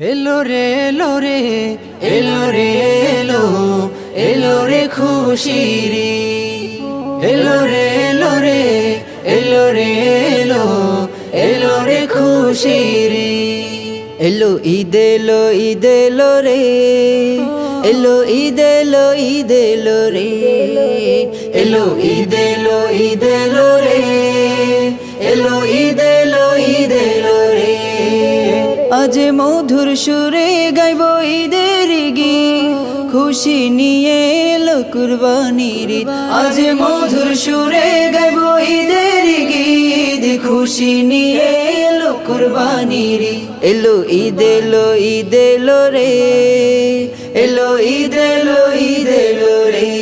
এলো রে এলো রে এলো রে, এলো এলো রে খুশিরি এলো রে এলো রে এলো রে, এলো এলো রে খুশিরি এলো ঈদ এলো ঈদ, এলো রে, এলো ঈদ এলো ঈদ, এলো রে। এলো ঈদ, এলো আজ মধুর সুরে গাইব ঈদের গি খুশি নিয়ে এলো কুরবানির। আজ মধুর সুরে গাইব ঈদের গীত। খুশি নিয়ে এলো কুরবানির। এলো ঈদ এলো ঈদ, এলো রে। এলো ঈদ এলো ঈদ, এলো রে।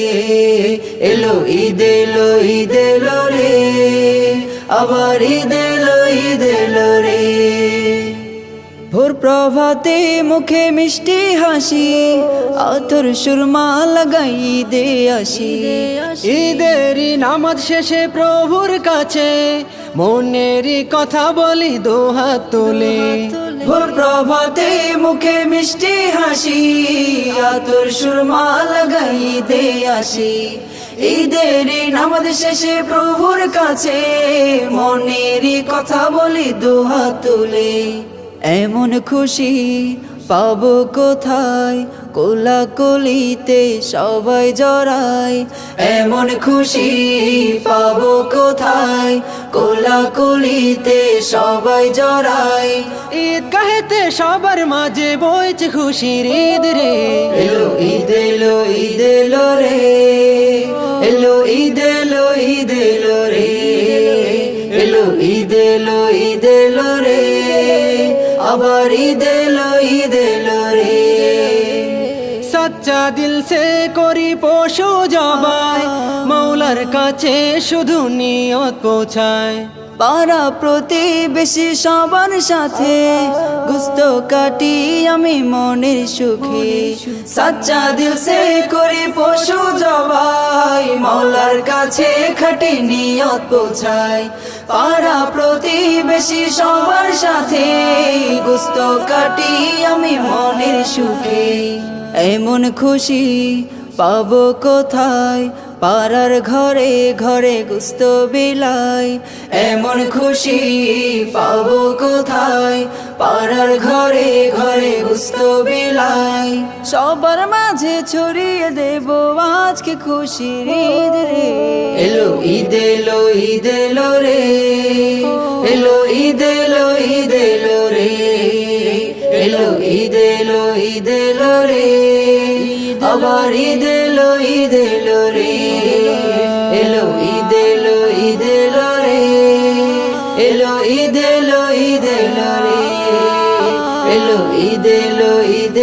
এলো ঈদ এলো ঈদ, এলো রে। আবার ঈদ, এলো ঈদ, এলো রে। ভোর প্রভাতে মুখে মিষ্টি হাসি, আতর সুরমা লাগাই দে আসি। ঈদেরই নামাজ শেষে প্রভুর কাছে মনেরই কথা বলি, দোহাত তুলে। ভোর প্রভাতে মুখে মিষ্টি হাসি, আতর সুরমা লাগাই দে আসি। ঈদেরই নামাজ শেষে প্রভুর কাছে মনেরই কথা বলি, দোহাত তুলে। এমন খুশি পাবো কোথায়? কোলা কলিতে সবাই জড়ায়। এমন খুশি পাবো কোথায়? কোলা কলিতে সবাই জড়ায়। ঈদ কাহেতে সবার মাঝে বইছে খুশির ঈদ রে। এলো ঈদ এলো ঈদ এলো রে। এলো ঈদ এলো ঈদ এলো রে। এলো ঈদ এলো ঈদ এলো রে। আবার ঈদ এলো ঈদ এলো রে। সচ্চা দিল সে করি পশু জবাই, মৌলার কাছে শুধু নিয়ত পৌঁছায়। পাড়া প্রতিবেশী সবার সাথে, গুস্ত কাটি আমি মনের সুখে। সাচ্চা দিল সে করি পশু জবাই, মৌলার কাছে খাটি নিয়ত পৌঁছায়। পাড়া প্রতিবেশী সবার সাথে গুস্ত কাটি আমি মনের সুখে। এমন খুশি পাবো কোথায়? পাড়ার ঘরে ঘরে গুস্ত বিলাই। এমন খুশি পাবো কোথায়? পাড়ার ঘরে ঘরে গুস্ত বিলাই। সবার মাঝে ছড়িয়ে দেব আজকে খুশি রে। এলো ঈদ এলো ঈদ এলো রে। ঈদ এলো ঈদ এলো রে এলো ঈদ এলো ঈদ এলো রে আবার ঈদ এলো ঈদ এলো রে এলো ঈদ এলো ঈদ এলো রে এলো ঈদ এলো ঈদ এলো রে এলো ঈদ এলো ঈদ